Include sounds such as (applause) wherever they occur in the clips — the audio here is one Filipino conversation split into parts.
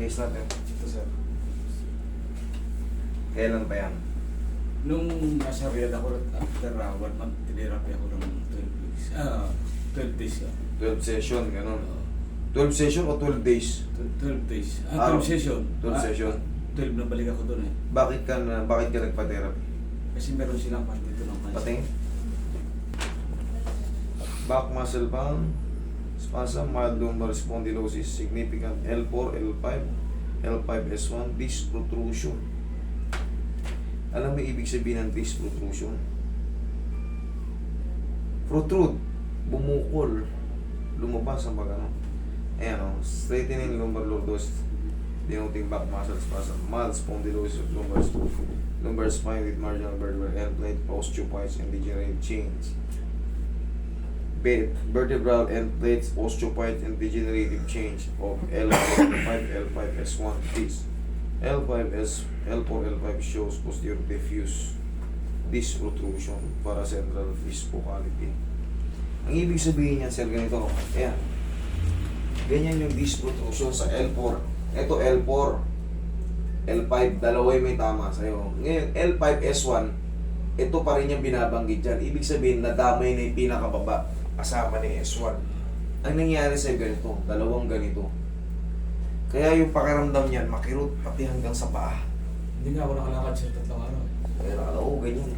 case natin. Ito sir. Kailan pa yan? Nung nasa Riyadh ako, after uh, one month, tinirapy ako ng 12 weeks. Ah, 12 days. ah. 12 session, ganun. Oo. 12 session o 12 days? 12 days. Ah, Ah, 12 session. 12 Ah, session. 12 na balik ako doon eh. Bakit ka na, bakit ka nagpa-therapy? Kasi meron silang pan dito ng pan. Patingin. Back muscle band, spasm, mild lumbar spondylosis, significant L4, L5, L5S1, disc protrusion. Alam mo ibig sabihin ng disc protrusion? Protrude, bumukol, lumabas ang pag ano. Ayan o, straightening lumbar lordosis, denoting back muscle spasm, mild spondylosis of lumbar lumbar spine with marginal vertebral end plate, osteophytes, and degenerative change. Vertebral end plates, osteophyte, and degenerative change of L5, L5S1 please. L5S, L4, L5 shows posterior diffuse disc protrusion para central fish focality. Ang ibig sabihin niyan, sir, ganito. Ayan. Ganyan yung disc protrusion sa L4. Ito L4. L5, dalawa may tama sa'yo. Ngayon, L5S1, ito pa rin yung binabanggit dyan. Ibig sabihin, nadamay na yung pinakababa kasama ni S1. Ang nangyari sa'yo ganito, dalawang ganito. Kaya yung pakiramdam niyan, makirot pati hanggang sa paa. Hindi nga ako nakalakad sa tatlong araw. Kaya oo, ganyan.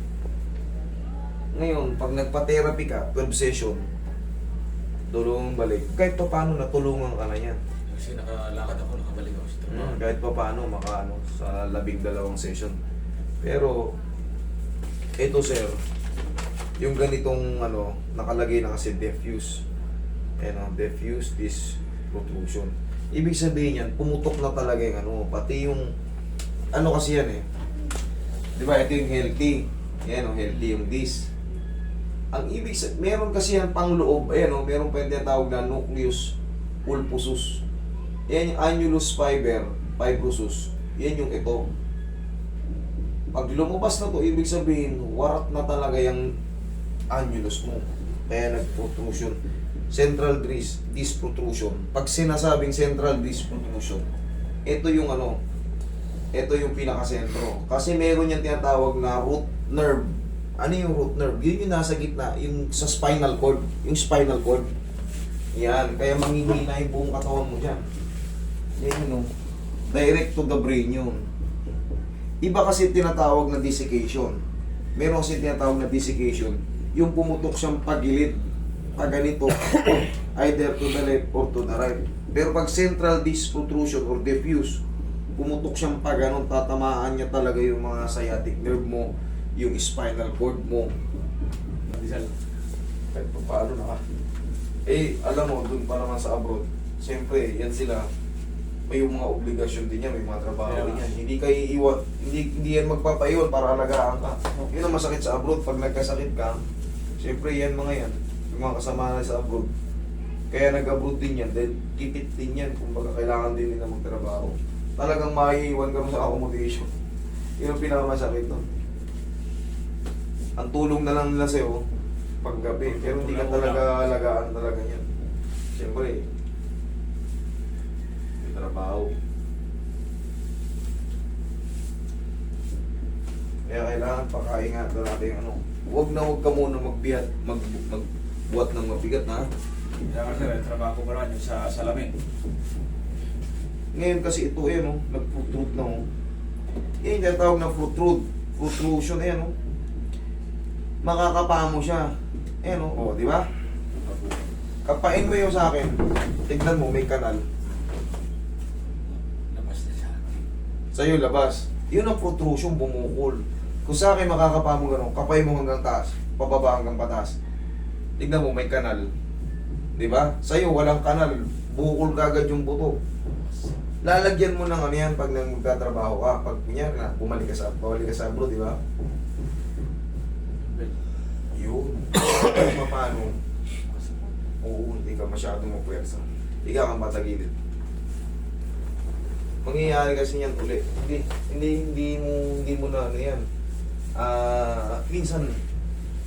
Ngayon, pag nagpa-therapy ka, 12 session, tulungang balik. Kahit pa paano, natulungan ka na yan. Kasi nakalakad ako, nakabalik ako sa trabaho. Mm, kahit pa paano, makaano, sa labing dalawang session. Pero, ito sir, yung ganitong ano, nakalagay na kasi diffuse. Ayan o, diffuse this protrusion. Ibig sabihin yan, pumutok na talaga yung ano, pati yung, ano kasi yan eh. Di ba, ito yung healthy. Yan o, healthy yung this. Ang ibig sa meron kasi yan pang loob, ayan o, meron pa yung na nucleus pulposus. Yan yung annulus fiber, fibrosus. Yan yung ito. Pag lumabas na to, ibig sabihin, warat na talaga yung annulus mo. Kaya nag-protrusion. Central disc, disc protrusion. Pag sinasabing central disc protrusion, ito yung ano, ito yung pinakasentro. Kasi meron yung tinatawag na root nerve. Ano yung root nerve? Yun yung nasa gitna, yung sa spinal cord. Yung spinal cord. Yan, kaya manghihina yung buong katawan mo dyan. Yan yun, oh. Direct to the brain yun. Iba kasi tinatawag na desiccation. Meron kasi tinatawag na desiccation. Yung pumutok siyang pagilid, pag ganito, (coughs) either to the left or to the right. Pero pag central disc protrusion or diffuse, pumutok siyang pag ganun, tatamaan niya talaga yung mga sciatic nerve mo, yung spinal cord mo. Rizal. Kahit pa paano na. Eh, alam mo, dun pa naman sa abroad, siyempre, yan sila, may yung mga obligasyon din yan, may mga trabaho Yeah. din yan. Hindi kayo iiwan, hindi, hindi yan magpapaiwan para alagaan ka. Yun ang masakit sa abroad, pag nagkasakit ka, siyempre yan mga yan, yung mga kasama na sa abroad. Kaya nag-abroad din yan, dahil kipit din yan, kumbaga kailangan din nila magtrabaho. Talagang maiiwan ka sa accommodation. Yun ang pinakamasakit nun. Ang tulong na lang nila sa'yo, paggabi, pero hindi ka talaga alagaan talaga yan. Siyempre, may trabaho. Kaya kailangan pakaingatan natin yung ano. Huwag na huwag ka muna magbihat, mag, magbuhat ng mabigat ha. Kaya nga sir, trabaho ko pa rin yung sa salamin. Ngayon kasi ito yan oh, nag-protrude na oh. Yan yung tinatawag na protrude, protrusion, ayan oh. Makakapa mo siya. Ayan oh, oh di ba? Kapain mo yung sa akin. Tignan mo, may kanal. Labas na siya. Sa'yo labas. Yun ang protrusion, bumukol. Kung sa akin makakapa mo ganun, kapay mo hanggang taas, pababa hanggang pataas. Tignan mo, may kanal. Di ba? Sa'yo, walang kanal. Bukol kagad yung buto. Lalagyan mo ng ano yan pag nang magtatrabaho ka. Pag kunyari na, bumalik ka sa, bumalik ka sa abroad, di ba? Yun. (coughs) Paano, oo, hindi ka masyadong mapwersa. Hindi ka kang matagilid. Mangyayari kasi yan uli. Hindi, hindi, hindi mo, hindi mo na ano yan. Ah, minsan,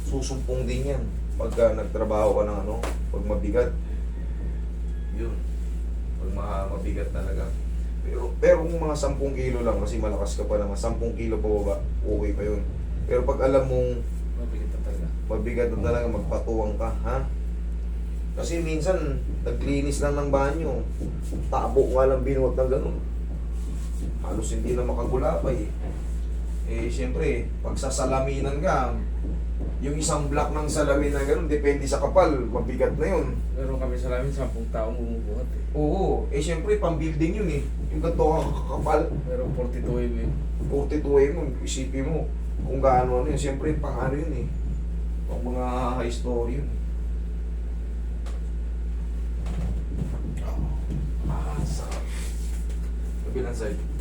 susumpong din yan. Pagka nagtrabaho ka ng ano, pag mabigat. Yun. Pag ma- mabigat talaga. Pero, Pero kung mga 10 kilo lang, kasi malakas ka pa naman, 10 kilo pa baba, okay pa yun. Pero pag alam mong Mabigat na talaga. mabigat na talaga, magpatuwang ka, ha? Kasi minsan, naglinis lang ng banyo, tabo nga lang binuhat ng ganun. Halos hindi na makagulapay. Eh, siyempre, pag sasalaminan ka, yung isang block ng salamin na ganun, depende sa kapal, mabigat na yun. Meron kami sa lamin, sampung taong bumubuhat eh. Oo, eh siyempre, pang-building yun eh. Yung ganito kakapal, Meron 42 yun eh. 42 mo, isipin mo kung gaano ano yun. Siyempre, pang ano yun eh. Pang mga high story yun. Ah, sarap. Kabilang side.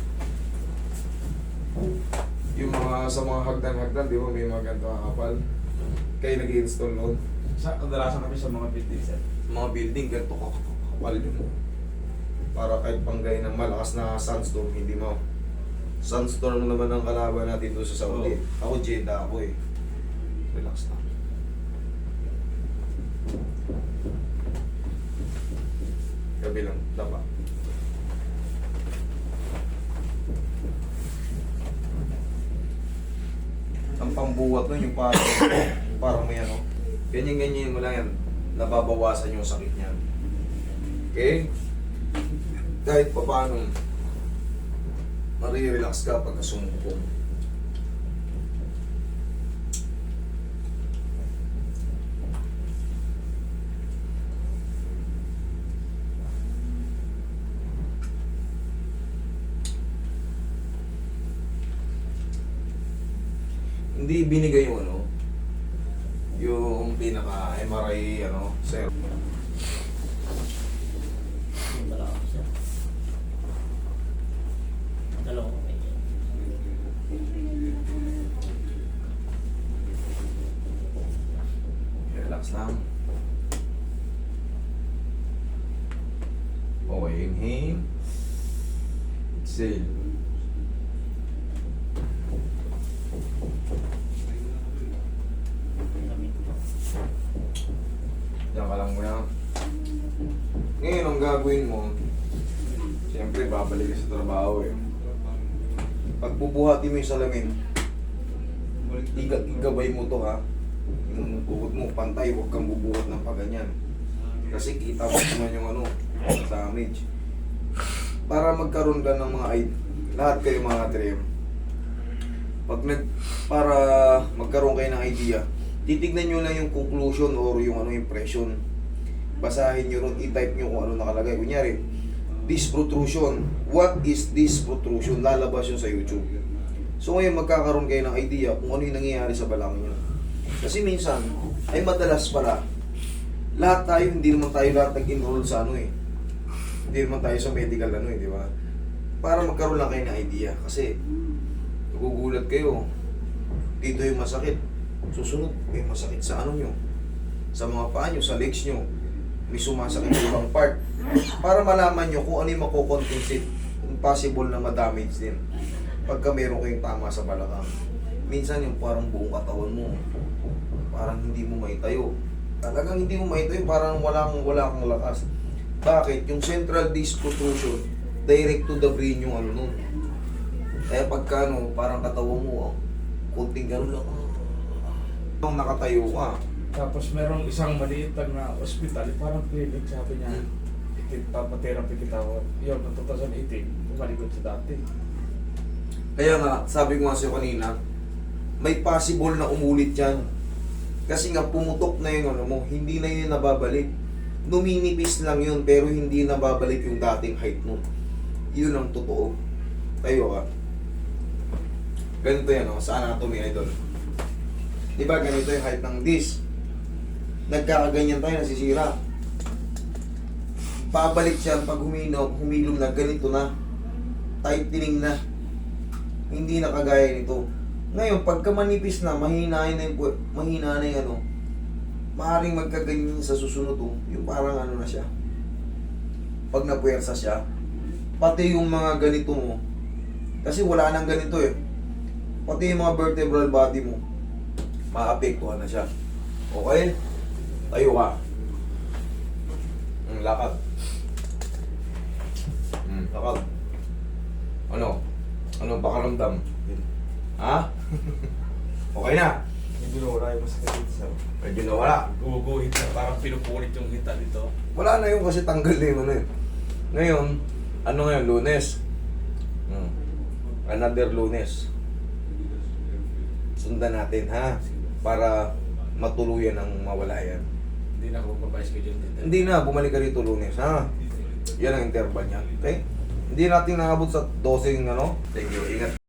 Yung mga sa mga hagdan-hagdan, di ba may mga ganito kakapal? Kayo nag-install noon. Sa, kadalasan kami sa mga building set. Mga building, ganito kakapal yun. Para kahit panggay ng malakas na sandstorm, hindi mo. Sandstorm naman ang kalaban natin doon sa Saudi. Ako, Jeddah ako eh. Relax na. Gabi lang, dapa. Ang pambuwat nun, yung parang, (coughs) parang may ano. Ganyan-ganyan mo lang yan. Nababawasan yung sakit niya. Okay? Kahit pa paano, marirelax ka pagka sumuko. Hindi binigay yung ano, yung pinaka MRI ano, sir. Yung dalawa ko siya. Dalawa ko kayo. Relax lang. Okay, inhale. Exhale. Diyan ka lang muna. Ngayon, ang gagawin mo, siyempre, babalik sa trabaho eh. Pagbubuhati mo yung salamin, iga, igabay mo to ha. Yung buhod mo, pantay, huwag kang bubuhat ng paganyan. Kasi kita mo naman yung ano, damage. Para magkaroon ka ng mga id- lahat kayo mga trim. Pag nag, para magkaroon kayo ng idea, titignan nyo lang yung conclusion or yung ano impression. Basahin nyo ron, i-type nyo kung ano nakalagay. Kunyari, this protrusion. What is this protrusion? Lalabas yun sa YouTube. So ngayon magkakaroon kayo ng idea kung ano yung nangyayari sa balakang nyo. Kasi minsan, ay madalas pala, lahat tayo, hindi naman tayo lahat nag-enroll sa ano eh. Hindi naman tayo sa medical ano eh, di ba? Para magkaroon lang kayo ng idea. Kasi, nagugulat kayo. Dito yung masakit. Susunod, may masakit sa ano nyo. Sa mga paa nyo, sa legs nyo. May sumasakit sa ibang part. Para malaman nyo kung ano yung makocompensate. Kung possible na ma-damage din. Pagka meron kayong tama sa balakang. Minsan yung parang buong katawan mo. Parang hindi mo maitayo. Talagang hindi mo maitayo. Parang walang, wala kang lakas. Bakit? Yung central disc protrusion, direct to the brain yung ano nun. Kaya pagka ano, parang katawan mo, oh, kunting gano'n lang. Nung nakatayo ka, Tapos merong isang maliit lang na ospital, parang clinic, sabi niya, Hmm. ikit papatherapy kita ko. Yun, noong 2018, bumalikot sa dati. Kaya nga, sabi ko nga sa'yo kanina, may possible na umulit yan. Kasi nga, pumutok na yung ano mo, hindi na yun nababalik. Numinipis lang yun, pero hindi nababalik yung dating height mo. Yun ang totoo. Tayo ka. Ganito yan, oh, sa anatomy idol. Di ba ganito yung height ng disc? Nagkakaganyan tayo, nasisira. Babalik siya pag huminog, humilom na, ganito na. Tightening na hindi na kagaya nito. Ngayon, pagka manipis na, mahina na yung, mahina na yung ano, maaaring magkaganyan sa susunod oh, yung parang ano na siya. Pag napuwersa siya, pati yung mga ganito mo, kasi wala nang ganito eh. Pati yung mga vertebral body mo, maapektuhan na siya. Okay? Tayo ka. Mm, lakad. Mm, lakad. Ano? Ano pakaramdam? Ha? (laughs) okay na? Hindi na wala yung masakit sir. Medyo nawala. Guguhit na, parang pinupunit yung hita dito. Wala na yung kasi tanggal na yung ano yun. Ngayon, ano ngayon, lunes. Hmm. Another lunes. Sundan natin, ha? Para matuluyan ang mawala yan. Hindi na ako magpapaschedule dito. Hindi na, bumalik ka rito lunes, ha? Yan ang interval niya, okay? Hindi natin naabot sa dosing, ano? Thank you, ingat.